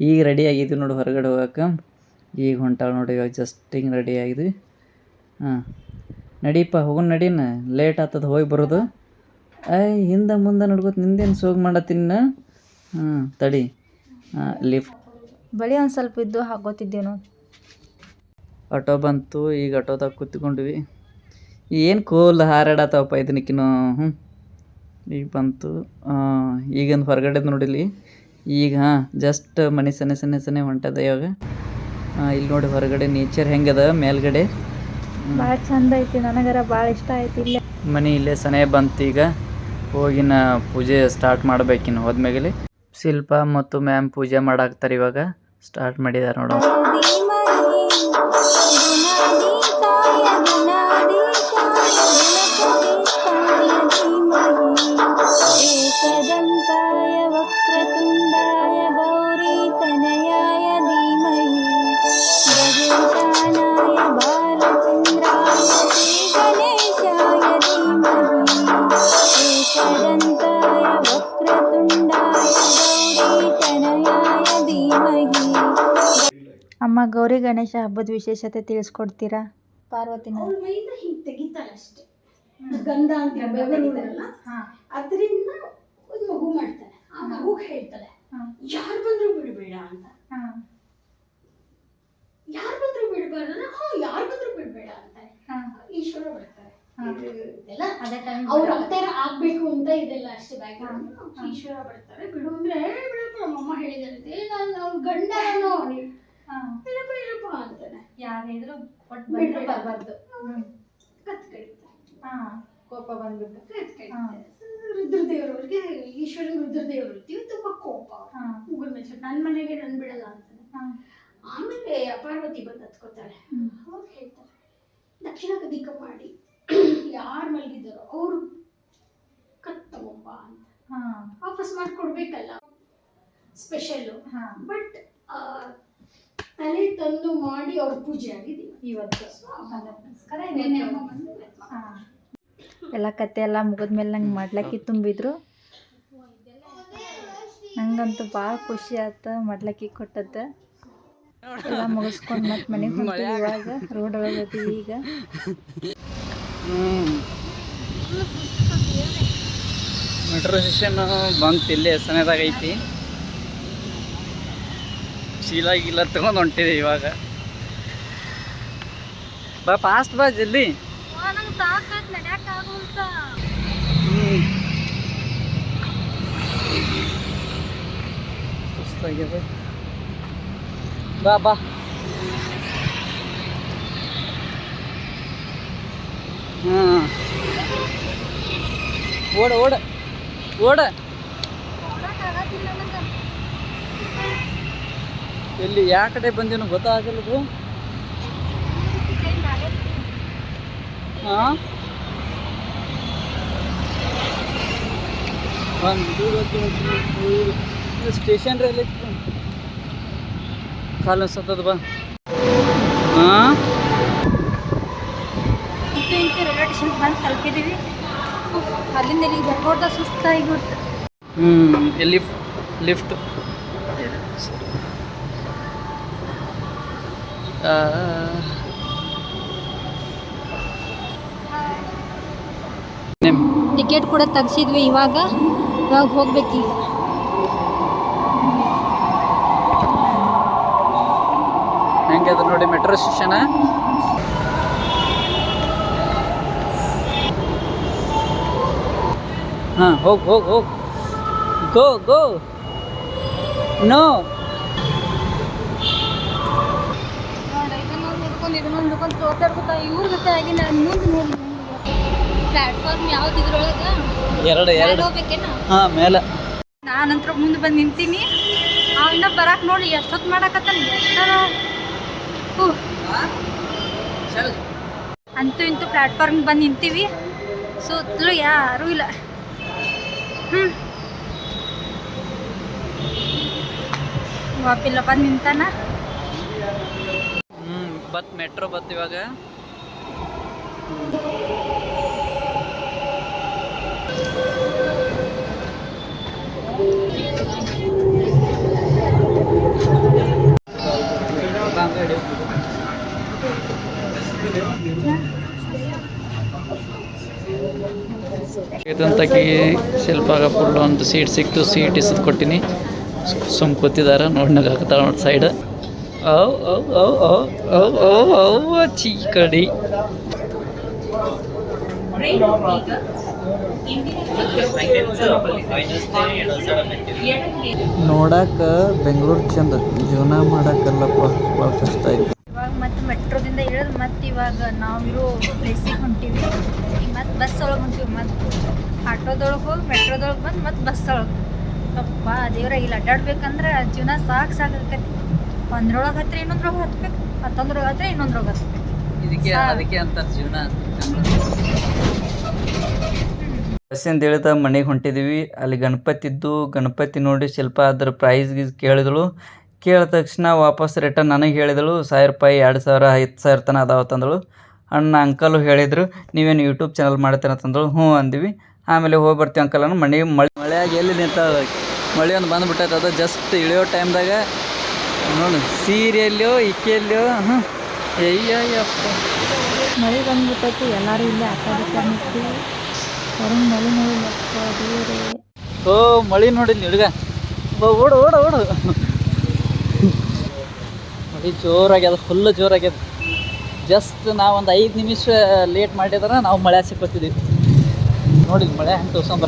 ಈಗ ರೆಡಿ ಆಗಿದ್ವಿ ನೋಡಿ ಹೊರಗಡೆ ಹೋಗಕ್ಕೆ. ಈಗ ಹೊಂಟಾಳ ನೋಡಿ ಇವಾಗ ಜಸ್ಟ್ ಹಿಂಗೆ ರೆಡಿ ಆಗಿದ್ವಿ. ಹಾಂ. ನಡೀಪ ಹೋಗು ನಡೀನ. ಲೇಟ್ ಆಗ್ತದ ಹೋಗಿ ಬರೋದು. ಐ ಹಿಂದೆ ಮುಂದೆ ನಡ್ಕೋತ ನಿಂದೇನು ಸೋಗ್ ಮಾಡತ್ತೀನಿ ನಾ ಹಾಂ ತಡಿ. ಹಾಂ ಲಿಫ್ಟ್ ಬಳಿ ಒಂದು ಸ್ವಲ್ಪ ಇದ್ದು ಹಾಕೋತಿದ್ದೇವೆ ನೋಡಿ. ಆಟೋ ಬಂತು ಈಗ ಆಟೋದಾಗ ಕೂತ್ಕೊಂಡ್ವಿ. ಏನು ಕೋಲ್ ಹಾರಾಡತ್ತವಪ್ಪ ಇದನ್ನಕ್ಕಿನ ಹ್ಞೂ ಈಗ ಬಂತು. ಈಗಿಂದ ಹೊರಗಡೆ ನೋಡಿಲಿ ಈಗ ಹಾಂ ಜಸ್ಟ್ ಮನಿ ಸನೆ ಸನೆ ಸನೆ ಹೊಂಟದ ಇವಾಗ. ಇಲ್ಲಿ ನೋಡಿ ಹೊರಗಡೆ ನೇಚರ್ ಹೆಂಗದ ಮೇಲ್ಗಡೆ. ಬಹಳ ಚಂದ ಐತಿ ನನಗರ ಭಾಳ ಇಷ್ಟ ಐತಿ ಇಲ್ಲೇ. ಮನೆ ಇಲ್ಲೇ ಸನೆ ಬಂತ ಈಗ. ಹೋಗಿನ ಪೂಜೆ ಸ್ಟಾರ್ಟ್ ಮಾಡ್ಬೇಕಿನ್ ಹೋದ್ಮೇಲೆ ಶಿಲ್ಪ ಮತ್ತು ಮ್ಯಾಮ್ ಪೂಜೆ ಮಾಡಾಕ್ತಾರೆ ಇವಾಗ. ಸ್ಟಾರ್ಟ್ ಮಾಡಿದಾರ ನೋಡೋಣ ಸದನ ಅಮ್ಮ ಗೌರಿ ಗಣೇಶ ಹಬ್ಬದ ವಿಶೇಷತೆ ತಿಳಿಸ್ಕೊಡ್ತೀರಾ? ಪಾರ್ವತಿ ಅವ್ರ ಮೈಯಿಂದ ಹಿಂಗೆ ತೆಗಿತಾರೆ ಅಷ್ಟೇ. ಗಂಧ ಅಂತ ಬೆವರಿರಲ್ಲ ಅದರಿಂದ ಒಂದು ಮಗು ಮಾಡ್ತಾರೆ ಆ ಮಗು ಹೇಳ್ತಾರೆ ಯಾರು ಬಂದ್ರು ಬಿಡಬೇಡ ಅಂತ. ಯಾರು ಬಂದ್ರು ಬಿಡಬಾರ್ದು ಹ್ಞೂ ಯಾರು ಬಂದ್ರು ಬಿಡಬೇಡ ಅಂತಾರೆ ಈಶ್ವರ ಬರ್ತಾರೆ ಇದೆಲ್ಲ ಅವ್ರ ಅವತಾರ ಆಗ್ಬೇಕು ಅಂತ ಇದೆಲ್ಲ ಅಷ್ಟೇ ಬ್ಯಾಕ್ಗ್ರೌಂಡ್ ಈಶ್ವರ ಬರ್ತಾರೆ ಬಿಡು ಅಂದ್ರೆ "ಏ, ಬಿಡಪ್ಪ ನಮ್ಮಮ್ಮ ಹೇಳಿದಾರೆ ನಾನು ಅವ್ರ ಗಂಡ ನಾನು ಇಲ್ಲಪ್ಪ ಇಲ್ಲಪ್ಪ ಅಂತಾನೆ. ಯಾರಿದ್ರು ಒಟ್ಟು ಬಿಡ್ಬೇಡ. ಬರಬಾರ್ದು. ಕತ್ ಹಾ. ಕೋಪ ಬಂದ್ಬಿಟ್ಟು ಕತ್ ರುದ್ರದೇವರವ್ರಿಗೆ ಈಶ್ವರನ ರುದ್ರದೇವರು ತುಂಬಾ ಕೋಪ. ಮುಗಿದ ಮೇಲೆ ನನ್ನ ಮನೆಗೆ ನನ್ ಬಿಡಲ್ಲ ಅಂತಾನೆ. ಆಮೇಲೆ ಪಾರ್ವತಿ ಬಂದು ಹತ್ಕೋತಾಳೆ ಅವ್ರು ಹೇಳ್ತಾರೆ ದಕ್ಷಿಣ ಕದಿಕ ಮಾಡಿ. ಯಾರು ಮಲಗಿದ್ದಾರೋ ಅವರು ಕತ್ ತಗೊಂಬ ಅಂತ. ವಾಪಸ್ ಮಾಡ್ಕೊಡ್ಬೇಕಲ್ಲ. ಸ್ಪೆಷಲ್. ಬಟ್ ತಲೆ ತಂದು ಮಾಡಿ ಅವ್ರ ಪೂಜೆ ಆಗಿದೆ. ಇವತ್ತು. ನೆನ್ನೆ ಅಮ್ಮ ಬಂದು ಎಲ್ಲ ಕತೆ ಎಲ್ಲ ಮುಗಿದ್ಮೇಲೆ ನಂಗೆ ಮಾಡ್ಲಕ್ಕಿ ತುಂಬಿದ್ರು. ನಂಗಂತೂ ಭಾಳ ಖುಷಿ ಆಯ್ತು ಮಾಡ್ಲಕ್ಕಿ ಕೊಟ್ಟದ್ದು. ಎಲ್ಲ ಮುಗಿಸ್ಕೊಂಡು ಮತ್ತೆ ಮನೆಗೆ ಹೊಂಟಿವಿ ಇವಾಗ. ರೋಡ್ ಒಳಗೆ ಈಗ. ಮೆಟ್ರೋ ಸ್ಟೇಷನ್ ಬಂತು ಇಲ್ಲೇ ಸನೇದಾಗ ಐತಿ. ಚೀಲ ಗೀಲ ತಗೊಂಡು ಹೊಂಟಿದೆ ಇವಾಗ. ಬಾ ಫಾಸ್ಟ್ ಬಾ ಜಲ್ದಿ. ಸುಸ್ತಾಗ್ಯದ ಬಾ ಬಾ. ಹಾಂ ಓಡ ಓಡ ಓಡ. ಎಲ್ಲಿ ಯಾವ ಕಡೆ ಬಂದೇನೋ ಗೊತ್ತಾಗಲ್ಲದು ಹಾಂ? ಒಂದು ಸ್ಟೇಷನ್ ರೈಲ್ ಕಾಲು ಅನ್ಸತ್ತದ ಬಾ. ಹಾಂ ರೈಲ್ವೆ ಸ್ಟೇಷನ್ ಬಂದು ತಲುಪಿದ್ದೀವಿ ಅಲ್ಲಿಂದ ಇಲ್ಲಿಗೆ ಬರ್ಬೋದ? ಸುಸ್ತಾಗಿ ಹ್ಞೂ ಎಲ್ಲಿ ಲಿಫ್ಟ್? ಟಿಕೆಟ್ ಕೂಡ ತೆಗ್ಸಿದ್ವಿ ಇವಾಗ. ಇವಾಗ ಹೋಗ್ಬೇಕೀಗ. ಹೆಂಗೆ ಅದು ನೋಡಿ ಮೆಟ್ರೋ ಸ್ಟೇಷನ್? ಹಾಂ, ಹೋಗಿ ಹೋಗಿ ಹೋಗಿ. Go go. ನೋ. ಇವ್ರ ಜೊತೆ ಆಗಿ ನಾನು ಮುಂದೆ ನೋಡಿ ಪ್ಲಾಟ್ಫಾರ್ಮ್ ಯಾವ್ದು ಇದ್ರೊಳಗೆ? ಎರಡು ಎರಡು. ಹೋಗ್ಬೇಕೇನ? ಹಾ ಮೇಲೆ. ನಾನಂತರ ಮುಂದೆ ಬಂದು ನಿಂತೀನಿ. ಅವನ್ನ ಬರಾಕ್ ನೋಡಿ ಎಷ್ಟೊತ್ತು ಮಾಡಕತ್ತಾನ ಎಷ್ಟರ? ಅಂತೂ ಇಂತೂ ಪ್ಲಾಟ್ಫಾರ್ಮ್ ಬಂದು ನಿಂತೀವಿ. ಸುತ್ತಲೂ ಯಾರೂ ಇಲ್ಲ. ಹ್ಞೂ ವಾಪಿಲ್ಲ ಬಂದು ನಿಂತಾನ. ಬತ್ ಮೆಟ್ರೋ ಬತ್ ಇವಾಗ. ಇದೊಂದಾಗಿ ಶಿಲ್ಪಾಗ ಒಂದು ಸೀಟ್ ಸಿಕ್ತು ಸೀಟ್ ಇಸದ್ ಕೊಟ್ಟಿನಿ ಸುಮ್ ಕೂತಿದಾರ ನೋಡ್ನಾಗ ಹಾಕ್ತಾಳ ನೋಡಿ ಸೈಡ್ ಔ ಔ ಔ ಔ ಔ ಔ ಔ ಚೀ ಕಡಿ ನೋಡಾಕ ಬೆಂಗಳೂರು ಚಂದ. ಜೀವನ ಮಾಡಕ್ಕಲ್ಲಪ್ಪ ಭಾಳ ಕಷ್ಟ ಐತಿ ಇವಾಗ ಮತ್ತೆ ಮೆಟ್ರೋದಿಂದ ಇಳಿದು ಮತ್ತೆ ಇವಾಗ ನಾವಿರೋ ಪ್ಲೇಸಿಗೆ ಹೊಂಟೀವಿ. ಈಗ ಮತ್ತೆ ಬಸ್ ಒಳಗೆ ಹೊಂಟಿವಿ. ಮತ್ತೆ ಆಟೋದೊಳಗೆ ಹೋಗಿ ಮೆಟ್ರೋದೊಳಗೆ ಬಂದು ಮತ್ತೆ ಬಸ್ ಒಳಗೆ. ಅಪ್ಪ ದೇವ್ರ ಇಲ್ಲಿ ಅಡ್ಡಾಡ್ಬೇಕಂದ್ರೆ ಜೀವನ ಸಾಕು ಸಾಕಾಕತಿ ಒಂದ್ರೊಳಗೆ ಹತ್ರ ಇನ್ನೊಂದ್ರೊಳಗೆ ಹತ್ಬೇಕು ಮತ್ತೊಂದ್ರೊಳಗ ಹತ್ರ ಇನ್ನೊಂದ್ರೊಳಗೆ ಹತ್ಬೇಕು. ಇದಕ್ಕೆ ಅದಕ್ಕೆ ಅಂತ ಜೀವನ ಬಸ್ಸಿಂದ ಇಳಿದ ಮನೆಗೆ ಹೊಂಟಿದ್ದೀವಿ ಅಲ್ಲಿ ಗಣಪತಿ ಇದ್ದು ಗಣಪತಿ ನೋಡಿ ಸ್ವಲ್ಪ ಅದ್ರ ಪ್ರೈಸ್ ಗೀಸ್ ಕೇಳಿದಳು. ಕೇಳಿದ ತಕ್ಷಣ ವಾಪಸ್ ರಿಟರ್ನ್ ನನಗೆ ಹೇಳಿದಳು. ಸಾವಿರ ರೂಪಾಯಿ ಎರಡು ಸಾವಿರ ಐದು ಸಾವಿರ ತನ ಅದಾವ ತಂದಳು. ಅಣ್ಣ ಅಂಕಲು ಹೇಳಿದರು. ನೀವೇನು ಯೂಟ್ಯೂಬ್ ಚಾನಲ್ ಮಾಡ್ತೇನೆ ಅಂತಂದಳು ಹ್ಞೂ ಅಂದ್ವಿ. ಆಮೇಲೆ ಹೋಗಿ ಬರ್ತೀವಿ ಅಂಕಲ್ ಅನ್ನ. ಮನೆ ಮಳೆ ಮಳೆಯಾಗಿ ಎಲ್ಲಿ ನಿಂತ ಮಳೆ ಒಂದು ಬಂದ್ಬಿಟ್ಟೈತೆ. ಅದು ಜಸ್ಟ್ ಇಳಿಯೋ ಟೈಮ್ದಾಗ ನೋಡಿ ಸೀರೆಯಲ್ಲೋ ಇಕ್ಕೆಯಲ್ಲೋ ಅಯ್ಯಪ್ಪ ಅಯ್ಯಯ್ಯಪ್ಪ ಮಳೆ ಬಂದ್ಬಿಟ್ಟೈತಿ ಎಲ್ಲರೂ ಇಲ್ಲೇ ಆಟ ನಿಂತು ಹೊರಗೆ ಮಳೆ ನೋಡಿ ದೇವ್ರೇ. ಓ ಮಳಿ ನೋಡಿಲ್ಲ ಹುಡುಗ. ಓಡು ಓಡು ಓಡು. ಮಳೆ ಜೋರಾಗ್ಯದ ಫುಲ್ ಜೋರಾಗ್ಯದ. ಜಸ್ಟ್ ನಾವು ಒಂದು ಐದು ನಿಮಿಷ ಲೇಟ್ ಮಾಡಿದ್ರೆ ನಾವು ಮಳೆ ಸಿಕ್ಕೋತಿದ್ದೀವಿ ನೋಡಿ ಮಳೆ ಹೆಂಗೆ ತೋರ್ಸ್ಕೊಂಡ್